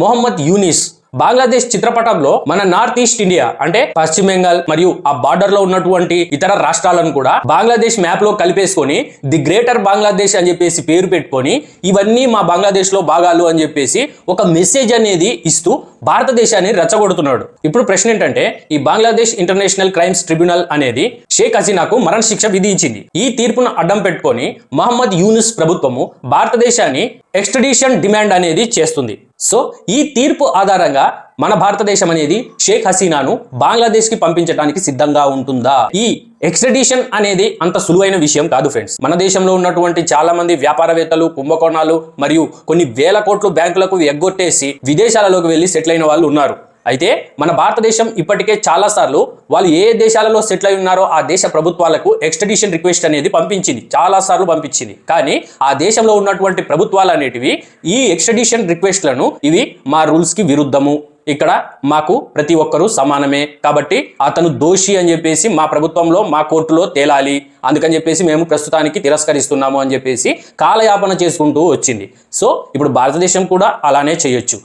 Mohammed Younis Bangladesh చిత్రపటంలో మన north east India అంటే పశ్చిమ బెంగాల్ మరియు ఆ బార్డర్లో ఉన్నటువంటి ఇతర రాష్ట్రాలను కూడా బంగ్లాదేశ్ మ్యాప్లో కలిపేసుకొని ది గ్రేటర్ బంగ్లాదేశ్ అని చెప్పేసి పేరు పెట్టుకొని ఇవన్నీ మా బంగ్లాదేశ్లో భాగాలు అని చెప్పేసి ఒక మెసేజ్ అనేది ఇస్తూ భారతదేశాన్ని రెచ్చగొడుతున్నాడు. ఇప్పుడు ప్రశ్న ఏంటంటే ఈ బంగ్లాదేశ్ ఇంటర్నేషనల్ క్రైమ్స్ ట్రిబ్యునల్ అనేది షేక్ హసీనాకు మరణ శిక్ష విధించింది. ఈ తీర్పును అడ్డం పెట్టుకొని మహమ్మద్ యూనుస్ ప్రభుత్వము భారతదేశాన్ని ఎక్స్ట్రడిషన్ డిమాండ్ అనేది చేస్తుంది. సో ఈ తీర్పు ఆధారంగా మన భారతదేశం అనేది షేక్ హసీనాను బంగ్లాదేశ్కి పంపించడానికి సిద్ధంగా ఉంటుందా? ఈ ఎక్స్ట్రడిషన్ అనేది అంత సులువైన విషయం కాదు ఫ్రెండ్స్. మన దేశంలో ఉన్నటువంటి చాలా మంది వ్యాపారవేత్తలు కుంభకోణాలు మరియు కొన్ని వేల కోట్లు బ్యాంకులకు ఎగ్గొట్టేసి విదేశాలలోకి వెళ్ళి సెటిల్ అయిన వాళ్ళు ఉన్నారు. అయితే మన భారతదేశం ఇప్పటికే చాలా సార్లు వాళ్ళు ఏ దేశాలలో సెటిల్ అయి ఉన్నారో ఆ దేశ ప్రభుత్వాలకు ఎక్స్ట్రడిషన్ రిక్వెస్ట్ అనేది పంపించింది. చాలా సార్లు పంపించింది. కానీ ఆ దేశంలో ఉన్నటువంటి ప్రభుత్వాలు అనేటివి ఈ ఎక్స్ట్రడిషన్ రిక్వెస్ట్లను ఇవి మా రూల్స్కి విరుద్ధము. ఇక్కడ మాకు ప్రతి ఒక్కరూ సమానమే. కాబట్టి అతను దోషి అని చెప్పేసి మా ప్రభుత్వంలో మా కోర్టులో తేలాలి. అందుకని చెప్పేసి మేము ప్రస్తుతానికి తిరస్కరిస్తున్నాము అని చెప్పేసి కాలయాపన చేసుకుంటూ వచ్చింది. సో ఇప్పుడు భారతదేశం కూడా అలానే చేయొచ్చు.